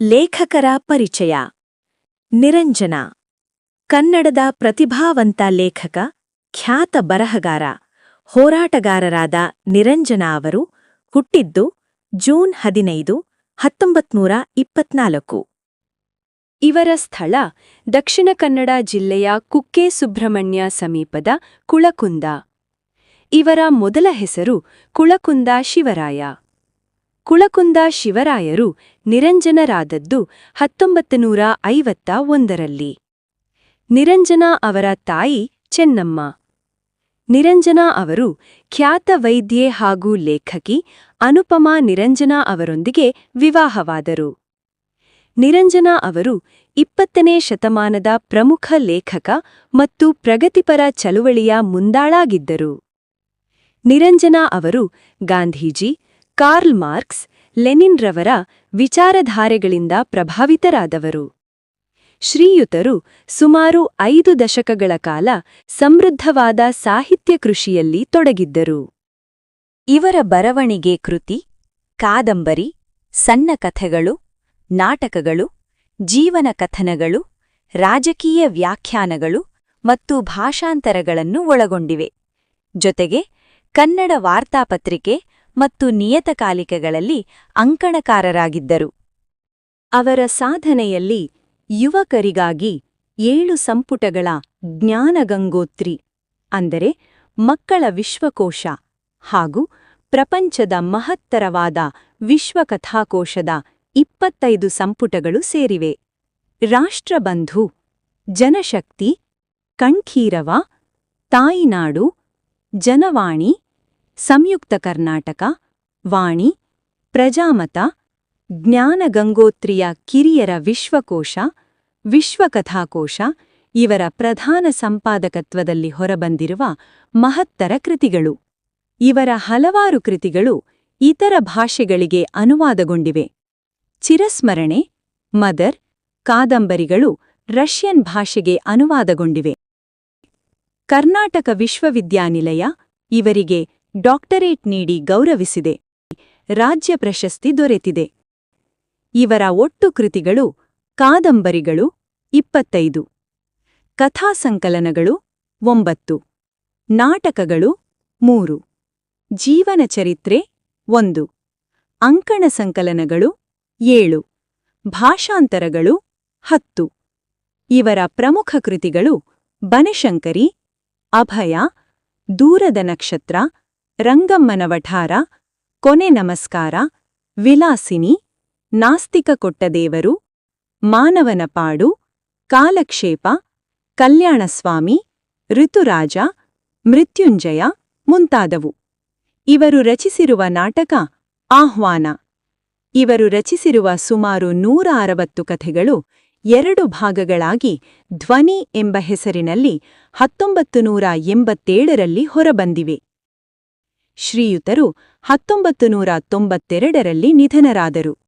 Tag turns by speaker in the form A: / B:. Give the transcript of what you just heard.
A: ಲೇಖಕರ ಪರಿಚಯ. ನಿರಂಜನ, ಕನ್ನಡದ ಪ್ರತಿಭಾವಂತ ಲೇಖಕ, ಖ್ಯಾತ ಬರಹಗಾರ, ಹೋರಾಟಗಾರರಾದ ನಿರಂಜನ ಅವರು ಹುಟ್ಟಿದ್ದು ಜೂನ್ ಹದಿನೈದು ಹತ್ತೊಂಬತ್ನೂರ ಇಪ್ಪತ್ನಾಲ್ಕು.
B: ಇವರ ಸ್ಥಳ ದಕ್ಷಿಣ ಕನ್ನಡ ಜಿಲ್ಲೆಯ ಕುಕ್ಕೆ ಸುಬ್ರಹ್ಮಣ್ಯ ಸಮೀಪದ ಕುಳಕುಂದ. ಇವರ ಮೊದಲ ಹೆಸರು ಕುಳಕುಂದ ಶಿವರಾಯ. ಕುಳಕುಂದ ಶಿವರಾಯರು ನಿರಂಜನರಾದದ್ದು ಹತ್ತೊಂಬತ್ತು ನೂರ ಐವತ್ತ ಒಂದರಲ್ಲಿ ನಿರಂಜನ ಅವರ ತಾಯಿ ಚೆನ್ನಮ್ಮ. ನಿರಂಜನ ಅವರು ಖ್ಯಾತ ವೈದ್ಯೆ ಹಾಗೂ ಲೇಖಕಿ ಅನುಪಮಾ ನಿರಂಜನ ಅವರೊಂದಿಗೆ ವಿವಾಹವಾದರು. ನಿರಂಜನ ಅವರು ಇಪ್ಪತ್ತನೇ ಶತಮಾನದ ಪ್ರಮುಖ ಲೇಖಕ ಮತ್ತು ಪ್ರಗತಿಪರ ಚಳುವಳಿಯ ಮುಂದಾಳಾಗಿದ್ದರು. ನಿರಂಜನ ಅವರು ಗಾಂಧೀಜಿ ಕಾರ್ಲ್ ಮಾರ್ಕ್ಸ್ ಲೆನಿನ್ ರವರ ವಿಚಾರಧಾರೆಗಳಿಂದ ಪ್ರಭಾವಿತರಾದವರು. ಶ್ರೀಯುತರು ಸುಮಾರು ಐದು ದಶಕಗಳ ಕಾಲ ಸಮೃದ್ಧವಾದ ಸಾಹಿತ್ಯ ಕೃಷಿಯಲ್ಲಿ ತೊಡಗಿದ್ದರು.
A: ಇವರ ಬರವಣಿಗೆ ಕೃತಿ, ಕಾದಂಬರಿ, ಸಣ್ಣ ಕಥೆಗಳು, ನಾಟಕಗಳು, ಜೀವನ ಕಥನಗಳು, ರಾಜಕೀಯ ವ್ಯಾಖ್ಯಾನಗಳು ಮತ್ತು ಭಾಷಾಂತರಗಳನ್ನು ಒಳಗೊಂಡಿವೆ. ಜೊತೆಗೆ ಕನ್ನಡ ವಾರ್ತಾಪತ್ರಿಕೆ ಮತ್ತು ನಿಯತಕಾಲಿಕೆಗಳಲ್ಲಿ ಅಂಕಣಕಾರರಾಗಿದ್ದರು. ಅವರ ಸಾಧನೆಯಲ್ಲಿ ಯುವಕರಿಗಾಗಿ ಏಳು ಸಂಪುಟಗಳ ಜ್ಞಾನಗಂಗೋತ್ರಿ, ಅಂದರೆ ಮಕ್ಕಳ ವಿಶ್ವಕೋಶ ಹಾಗೂ ಪ್ರಪಂಚದ ಮಹತ್ತರವಾದ ವಿಶ್ವಕಥಾಕೋಶದ ಇಪ್ಪತ್ತೈದು ಸಂಪುಟಗಳು ಸೇರಿವೆ. ರಾಷ್ಟ್ರಬಂಧು, ಜನಶಕ್ತಿ, ಕಣ್ಖೀರವ, ತಾಯಿನಾಡು, ಜನವಾಣಿ ಸಂಯುಕ್ತ ಕರ್ನಾಟಕ, ವಾಣಿ, ಪ್ರಜಾಮತ ಜ್ಞಾನ ಗಂಗೋತ್ರಿಯ ಕಿರಿಯರ ವಿಶ್ವಕೋಶ, ವಿಶ್ವಕಥಾಕೋಶ ಇವರ ಪ್ರಧಾನ ಸಂಪಾದಕತ್ವದಲ್ಲಿ ಹೊರಬಂದಿರುವ ಮಹತ್ತರ ಕೃತಿಗಳು. ಇವರ ಹಲವಾರು ಕೃತಿಗಳು ಇತರ ಭಾಷೆಗಳಿಗೆ ಅನುವಾದಗೊಂಡಿವೆ. ಚಿರಸ್ಮರಣೆ, ಮದರ್, ಕಾದಂಬರಿಗಳು ರಷ್ಯನ್ ಭಾಷೆಗೆ ಅನುವಾದಗೊಂಡಿವೆ. ಕರ್ನಾಟಕ ವಿಶ್ವವಿದ್ಯಾನಿಲಯ ಇವರಿಗೆ ಡಾಕ್ಟರೇಟ್ ನೀಡಿ ಗೌರವಿಸಿದೆ. ರಾಜ್ಯ ಪ್ರಶಸ್ತಿ ದೊರೆತಿದೆ. ಇವರ ಒಟ್ಟು ಕೃತಿಗಳು ಕಾದಂಬರಿಗಳು ಇಪ್ಪತ್ತೈದು. ಕಥಾಸಂಕಲನಗಳು ಒಂಬತ್ತು. ನಾಟಕಗಳು ಮೂರು. ಜೀವನ ಚರಿತ್ರೆ ಒಂದು. ಅಂಕಣ ಸಂಕಲನಗಳು ಏಳು. ಭಾಷಾಂತರಗಳು ಹತ್ತು. ಇವರ ಪ್ರಮುಖ ಕೃತಿಗಳು ಬನಶಂಕರಿ, ಅಭಯ, ದೂರದ ನಕ್ಷತ್ರ ರಂಗಮ್ಮನ ವಠಾರ, ಕೊನೆ ನಮಸ್ಕಾರ, ವಿಲಾಸಿನಿ, ನಾಸ್ತಿಕ ಕೊಟ್ಟದೇವರು ಮಾನವನ ಪಾಡು ಕಾಲಕ್ಷೇಪ, ಕಲ್ಯಾಣಸ್ವಾಮಿ, ಋತುರಾಜ, ಮೃತ್ಯುಂಜಯ ಮುಂತಾದವು. ಇವರು ರಚಿಸಿರುವ ನಾಟಕ ಆಹ್ವಾನ. ಇವರು ರಚಿಸಿರುವ ಸುಮಾರು ನೂರ ಅರವತ್ತು ಕಥೆಗಳು ಎರಡು ಭಾಗಗಳಾಗಿ ಧ್ವನಿ ಎಂಬ ಹೆಸರಿನಲ್ಲಿ ಹತ್ತೊಂಬತ್ತು ನೂರ ಎಂಬತ್ತೇಳರಲ್ಲಿ ಹೊರಬಂದಿವೆ. ಶ್ರೀಯುತರು ಹತ್ತೊಂಬತ್ತು ನೂರ ತೊಂಬತ್ತೆರಡರಲ್ಲಿ ನಿಧನರಾದರು.